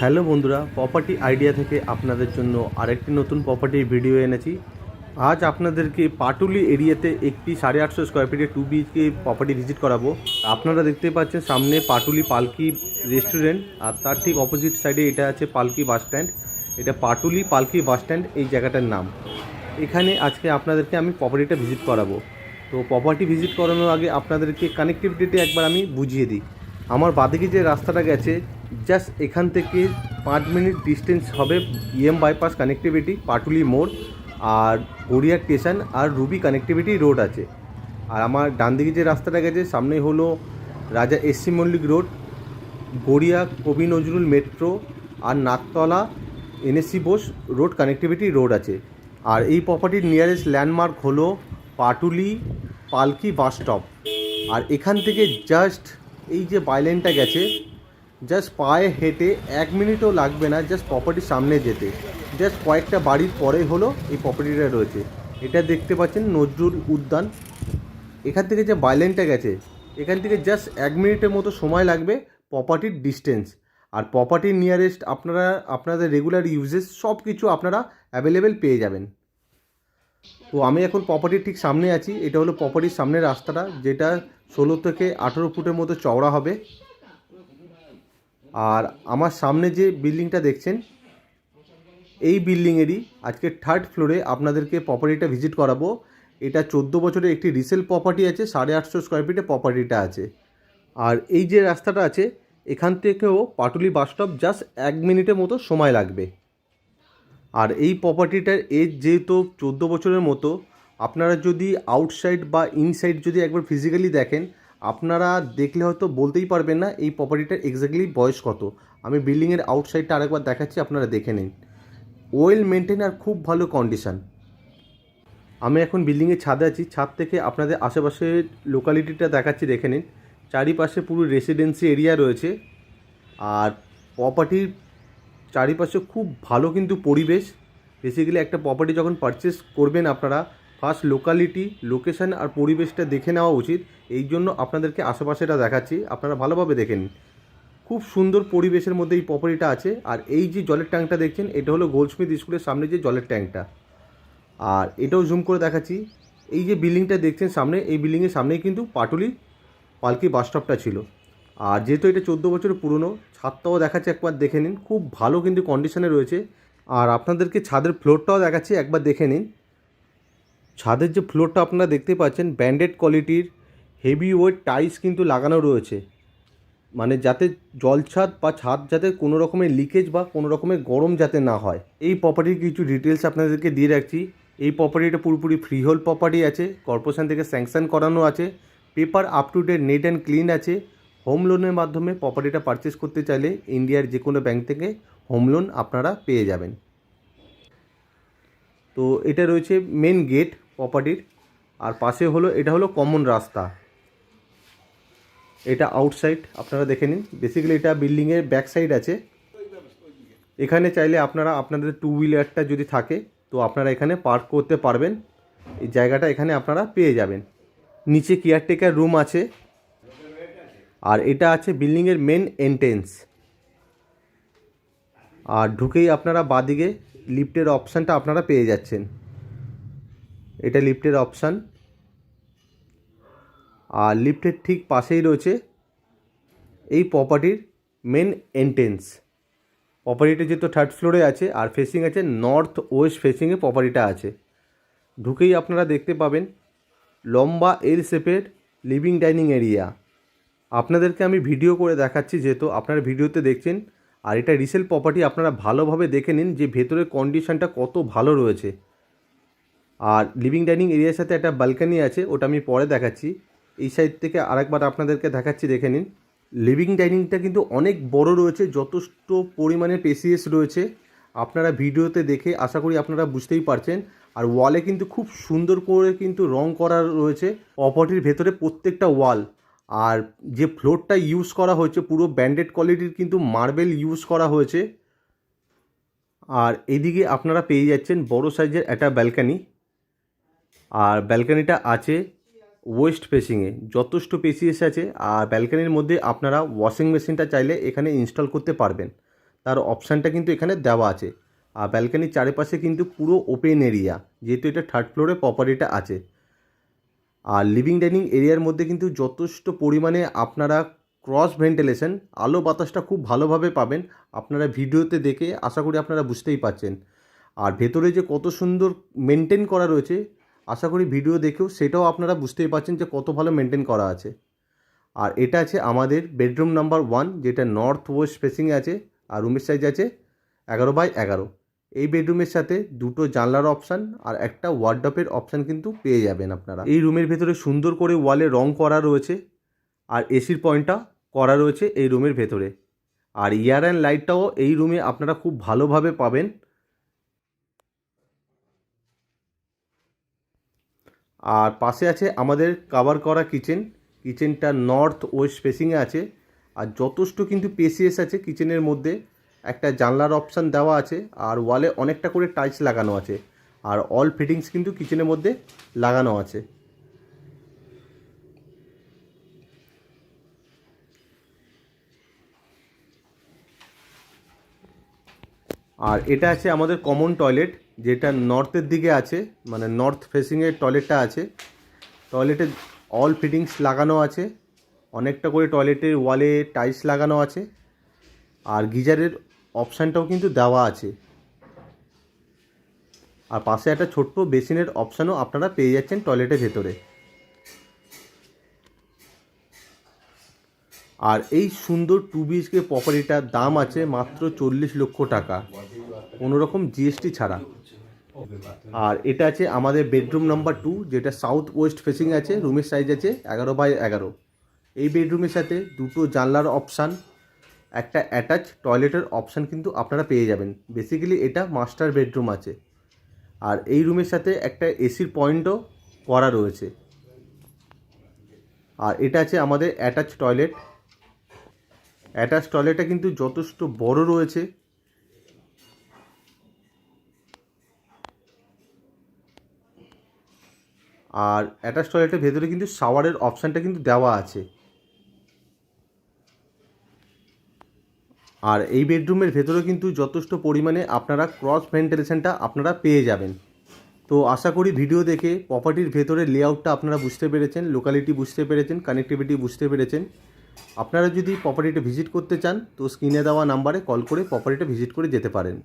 Hello বন্ধুরা property idea থেকে আপনাদের জন্য আরেকটি নতুন প্রপার্টির ভিডিও এনেছি। আজ আপনাদেরকে পাটুলি এরিয়াতে একটি সাড়ে আটশো স্কোয়ার ফিটে টু বিএইচকে প্রপার্টি ভিজিট করাবো। আপনারা দেখতে পাচ্ছেন সামনে পাটুলি পালকি রেস্টুরেন্ট আর তার ঠিক অপোজিট সাইডে এটা আছে পালকি বাস স্ট্যান্ড এটা পাটুলি পালকি বাস স্ট্যান্ড এই জায়গাটার নাম। এখানে আজকে আপনাদেরকে আমি প্রপার্টিটা ভিজিট করাবো। তো প্রপার্টি ভিজিট করানোর আগে আপনাদেরকে কানেক্টিভিটিটা একবার আমি বুঝিয়ে দিই। আমার বাদিকে যে রাস্তাটা গেছে জাস্ট এখান থেকে পাঁচ মিনিট ডিস্টেন্স হবে ইএম বাইপাস কানেক্টিভিটি, পাটুলি মোড় আর গড়িয়া স্টেশন আর রুবি কানেক্টিভিটি রোড আছে। আর আমার ডান দিকে যে রাস্তাটা গেছে সামনে হলো রাজা SC Mallick road, Garia Kabi Nazrul metro আর Naktala NSC Bose road connectivity road আছে। আর এই প্রপার্টির নিয়ারেস্ট ল্যান্ডমার্ক হলো পাটুলি পালকি বাস স্টপ আর এখান থেকে জাস্ট এই যে বাইলেনটা গেছে জাস্ট পায়ে হেঁটে এক মিনিটও লাগবে না জাস্ট প্রপার্টির সামনে যেতে। জাস্ট কয়েকটা বাড়ির পরে হলো এই প্রপার্টিটা রয়েছে। এটা দেখতে পাচ্ছেন নজরুল উদ্যান। এখান থেকে যে বাইলেনটা গেছে, এখান থেকে জাস্ট এক মিনিটের মতো সময় লাগবে প্রপার্টির ডিস্টেন্স আর প্রপার্টির নিয়ারেস্ট আপনারা, আপনাদের রেগুলার ইউজেস সব কিছু আপনারা অ্যাভেলেবেল পেয়ে যাবেন। তো আমি এখন প্রপার্টির ঠিক সামনে আছি। এটা হলো প্রপার্টির সামনের রাস্তাটা, যেটা ষোলো থেকে আঠেরো ফুটের মতো চওড়া হবে। আর আমার সামনে যে বিল্ডিংটা দেখছেন, এই বিল্ডিংয়েরই আজকে থার্ড ফ্লোরে আপনাদেরকে প্রপার্টিটা ভিজিট করাবো। এটা চোদ্দ বছরের একটি রিসেল প্রপার্টি আছে, সাড়ে আটশো স্কোয়ার ফিটে প্রপার্টিটা আছে। আর এই যে রাস্তাটা আছে, এখান থেকেও পাটুলি বাস স্টপ জাস্ট এক মিনিটের মতো সময় লাগবে। আর এই প্রপার্টিটার এজ যেহেতু চোদ্দ বছরের মতো, আপনারা যদি আউটসাইড বা ইনসাইড যদি একবার ফিজিক্যালি দেখেন আপনারা দেখলে হয়তো বলতেই পারবেন না এই প্রপার্টিটার এক্স্যাক্টলি বয়স কত। আমি বিল্ডিংয়ের আউটসাইডটা আরেকবার দেখাচ্ছি, আপনারা দেখে নিন। ওয়েল মেনটেন আর খুব ভালো কন্ডিশন আমি এখন বিল্ডিংয়ের ছাদে আছি, ছাদ থেকে আপনাদের আশেপাশের লোকালিটিটা দেখাচ্ছি, দেখে নিন। চারিপাশে পুরো রেসিডেন্সি এরিয়া রয়েছে। আর প্রপার্টির চারিপাশে খুব ভালো কিন্তু পরিবেশ। বেসিক্যালি একটা প্রপার্টি যখন পারচেস করবেন আপনারা ফার্স্ট লোকালিটি লোকেশান আর পরিবেশটা দেখে নেওয়া উচিত। এই জন্য আপনাদেরকে আশেপাশেটা দেখাচ্ছি। আপনারা ভালোভাবে দেখে নিন খুব সুন্দর পরিবেশের মধ্যে এই প্রপার্টিটা আছে। আর এই যে জলের ট্যাঙ্কটা দেখছেন, এটা হলো গোল্ডস্মিথ স্কুলের সামনে যে জলের ট্যাঙ্কটা। আর এটাও জুম করে দেখাচ্ছি। এই যে বিল্ডিংটা দেখছেন সামনে, এই বিল্ডিংয়ের সামনেই কিন্তু পাটুলি পালকি বাস স্টপটা ছিল। আর যেহেতু এটা চোদ্দ বছরের পুরনো, ছাদটাও দেখাচ্ছে, একবার দেখে নিন। খুব ভালো কিন্তু কন্ডিশনে রয়েছে। আর আপনাদেরকে ছাদের ফ্লোরটাও দেখাচ্ছি, একবার দেখে নিন। ছাদের যে ফ্লোরটা আপনারা দেখতে পাচ্ছেন ব্যান্ডেড কোয়ালিটির হেভি ওয়েট টাইলস কিন্তু লাগানো রয়েছে। মানে যাতে জল ছাদ বা ছাদ যাতে কোনো রকমের লিকেজ বা কোনো রকমের গরম যাতে না হয়। এই প্রপার্টির কিছু ডিটেলস আপনাদেরকে দিয়ে রাখছি। এই প্রপার্টিটা পুরোপুরি ফ্রি হোল প্রপার্টি আছে কর্পোরেশন থেকে স্যাংশন করানো আছে paper up to date net and clean আছে। হোম লোনের মাধ্যমে প্রপার্টিটা পারচেস করতে চাইলে ইন্ডিয়ার যে কোনো ব্যাংক থেকে হোম লোন আপনারা পেয়ে যাবেন। তো এটা রয়েছে মেন গেট প্রপার্টির আর পাশে হলো, এটা হলো কমন রাস্তা। এটা আউটসাইড আপনারা দেখে নিন। বেসিক্যালি এটা বিল্ডিংয়ের ব্যাক সাইড আছে। এখানে চাইলে আপনারা, আপনাদের টু হুইলারটা যদি থাকে, তো আপনারা এখানে পার্ক করতে পারবেন। এই জায়গাটা এখানে আপনারা পেয়ে যাবেন। নিচে কেয়ারটেকার রুম আছে। আর এটা আছে বিল্ডিংয়ের মেন এন্ট্রেন্স আর ঢুকেই আপনারা বাদিকে লিফটের অপশানটা আপনারা পেয়ে যাচ্ছেন। এটা লিফটের অপশান। আর লিফটের ঠিক পাশেই রয়েছে এই প্রপার্টির মেন এন্ট্রেন্স প্রপার্টিটা যেহেতু থার্ড ফ্লোরে আছে আর ফেসিং আছে নর্থ ওয়েস্ট ফেসিংয়ে প্রপার্টিটা আছে। ঢুকেই আপনারা দেখতে পাবেন লম্বা এল শেপের লিভিং ডাইনিং এরিয়া আপনাদেরকে আমি ভিডিও করে দেখাচ্ছি যেহেতু আপনারা ভিডিওতে দেখছেন, আর এটা রিসেল প্রপার্টি আপনারা ভালোভাবে দেখে নিন যে ভেতরের কন্ডিশনটা কত ভালো রয়েছে। আর লিভিং ডাইনিং এরিয়ার সাথে একটা ব্যালকানি আছে, ওটা আমি পরে দেখাচ্ছি। এই সাইড থেকে আরেকবার আপনাদেরকে দেখাচ্ছি, দেখে নিন। লিভিং ডাইনিংটা কিন্তু অনেক বড় রয়েছে, যথেষ্ট পরিমাণে পেসিএস রয়েছে। আপনারা ভিডিওতে দেখে আশা করি আপনারা বুঝতেই পারছেন। আর ওয়ালে কিন্তু খুব সুন্দর করে কিন্তু রং করা রয়েছে প্রপার্টির ভেতরে প্রত্যেকটা ওয়াল আর যে ফ্লোরটা ইউজ করা হয়েছে, পুরো ব্যান্ডেড কোয়ালিটির কিন্তু মার্বেল ইউজ করা হয়েছে। আর এদিকে আপনারা পেয়ে যাচ্ছেন বড় সাইজের একটা ব্যালকানি আর ব্যালকানিটা আছে ওয়েস্ট ফেসিংয়ে যথেষ্ট পেসিএস আছে আর ব্যালকানির মধ্যে আপনারা ওয়াশিং মেশিনটা চাইলে এখানে ইনস্টল করতে পারবেন। তার অপশানটা কিন্তু এখানে দেওয়া আছে। আর ব্যালকানির চারিপাশে কিন্তু পুরো ওপেন এরিয়া যেহেতু এটা থার্ড ফ্লোরে প্রপার্টিটা আছে। আর লিভিং ডাইনিং এরিয়ার মধ্যে কিন্তু যথেষ্ট পরিমাণে আপনারা ক্রস ভেন্টিলেশন আলো বাতাসটা খুব ভালোভাবে পাবেন। আপনারা ভিডিওতে দেখে আশা করি আপনারা বুঝতেই পারছেন। আর ভেতরে যে কত সুন্দর মেনটেন করা রয়েছে আশা করি ভিডিও দেখেও সেটাও আপনারা বুঝতেই পারছেন যে কত ভালো মেনটেন করা আছে। আর এটা আছে আমাদের বেডরুম নাম্বার ওয়ান যেটা নর্থ ওয়েস্ট ফেসিংয়ে আছে, আর রুমের সাইজ আছে এগারো বাই এগারো। এই বেডরুমের সাথে দুটো জানলার অপশান আর একটা ওয়ার্ডপের অপশান কিন্তু পেয়ে যাবেন আপনারা। এই রুমের ভেতরে সুন্দর করে ওয়ালে রং করা রয়েছে আর এসির পয়েন্টটা করা রয়েছে এই রুমের ভেতরে। আর ইয়ার অ্যান্ড লাইটটাও এই রুমে আপনারা খুব ভালোভাবে পাবেন। আর পাশে আছে আমাদের কাভার করা কিচেন কিচেনটা নর্থ ওয়েস্ট ফেসিংয়ে আছে। আর যথেষ্ট কিন্তু পেসিএস আছে কিচেনের মধ্যে। একটা জানলার অপশান দেওয়া আছে আর ওয়ালে অনেকটা করে টাইলস লাগানো আছে। আর অল ফিটিংস কিন্তু কিচেনের মধ্যে লাগানো আছে। আর এটা আছে আমাদের কমন টয়লেট যেটা নর্থের দিকে আছে মানে নর্থ ফেসিংয়ের টয়লেটটা আছে টয়লেটে অল ফিটিংস লাগানো আছে, অনেকটা করে টয়লেটের ওয়ালে টাইলস লাগানো আছে, আর গিজারের অপশানটাও কিন্তু দেওয়া আছে। আর পাশে একটা ছোট্ট বেসিনের অপশানও আপনারা পেয়ে যাচ্ছেন টয়লেটের ভেতরে। আর এই সুন্দর টু বিএইচকে প্রপার্টিটার দাম আছে মাত্র চল্লিশ লক্ষ টাকা। কোনো রকম জিএসটি ছাড়া। আর এটা আছে আমাদের বেডরুম নাম্বার টু যেটা সাউথ ওয়েস্ট ফেসিং আছে রুমের সাইজ আছে এগারো বাই এগারো। এই বেডরুমের সাথে দুটো জানলার অপশান একটা অ্যাটাচ টয়লেটের অপশান কিন্তু আপনারা পেয়ে যাবেন। বেসিক্যালি এটা মাস্টার বেডরুম আছে। আর এই রুমের সাথে একটা এসির পয়েন্টও করা রয়েছে। আর এটা আছে আমাদের অ্যাটাচ টয়লেট অ্যাটাচ টয়লেটটা কিন্তু যথেষ্ট বড় রয়েছে। আর অ্যাটাচ টয়লেটের ভেতরে কিন্তু শাওয়ারের অপশানটা কিন্তু দেওয়া আছে। আর এই বেডরুমের ভেতরে কিন্তু যথেষ্ট পরিমাণে আপনারা ক্রস ভেন্টিলেশনটা আপনারা পেয়ে যাবেন। তো আশা করি ভিডিও দেখে প্রপার্টির ভেতরে লেআউটটা আপনারা বুঝতে পেরেছেন লোকালিটি বুঝতে পেরেছেন কানেক্টিভিটি বুঝতে পেরেছেন। আপনারা যদি প্রপার্টিটা ভিজিট করতে চান, তো স্ক্রিনে দেওয়া নাম্বারে কল করে প্রপার্টিটা ভিজিট করে যেতে পারেন।